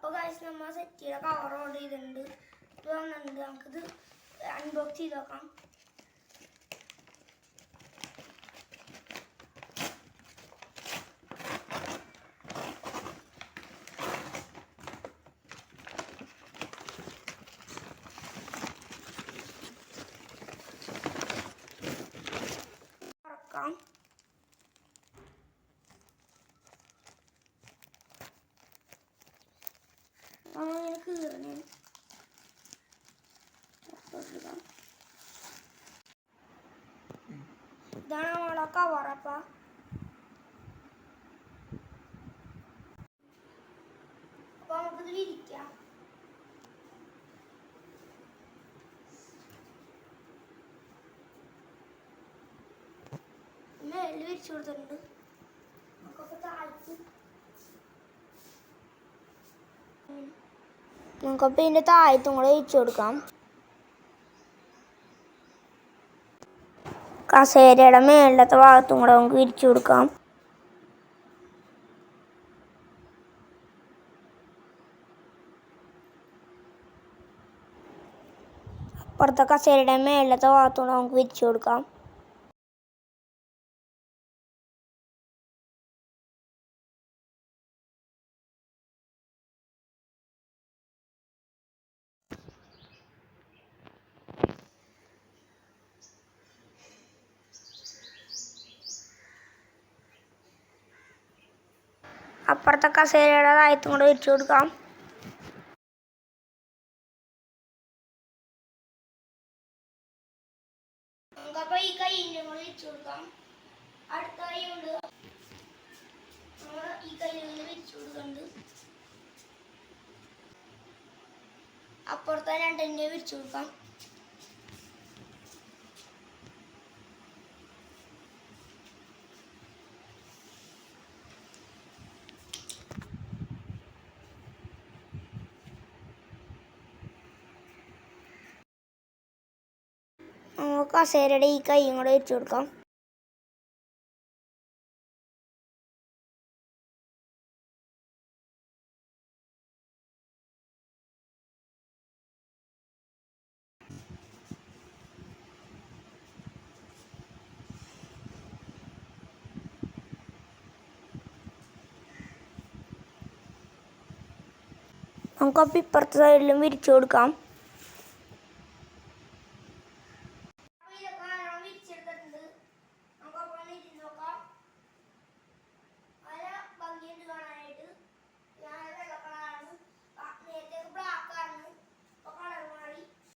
അപ്പോൾ കാശ് നമ്മൾ സെറ്റ് ചെയ്ത കവർ ഓർഡർ ചെയ്തിട്ടുണ്ട്. ഇത് വന്നിട്ടുണ്ട് നമുക്കിത് അൺബോക്സ് ചെയ്ത് നോക്കാം. തുറക്കാം. നമ്മളിങ്ങനെ കീറണേ. ഇതാണ് നമ്മളെ കവറപ്പ അപ്പൊ. നമുക്കിത് വിരിക്കാം മേളിൽ വിരിച്ചു കൊടുത്തിട്ടുണ്ട്. നമുക്കപ്പോ താഴ്ത്തി നമുക്കപ്പോൾ ഇതിന്റെ താഴത്തും കൂടെ ഒഴിച്ചു കൊടുക്കാം. കസേരയുടെ മേളിലത്തെ ഭാഗത്തും കൂടെ നമുക്ക് വിരിച്ചു കൊടുക്കാം. അപ്പുറത്തെ കസേരയുടെ മേളിലത്തെ ഭാഗത്തും കൂടെ നമുക്ക് വിരിച്ചു കൊടുക്കാം. അപ്പുറത്തെ കസേരയുടെ താഴത്തും കൂടെ വിരിച്ചു കൊടുക്കാം. അപ്പുറത്തെ രണ്ടിന്റെ വിരിച്ചു കൊടുക്കാം നമുക്ക് കസേരയുടെ ഈ കൈയും കൂടെ വെച്ച് കൊടുക്കാം. നമുക്കപ്പോൾ ഇപ്പുറത്തെ സൈഡിലും വിരിച്ചു കൊടുക്കാം.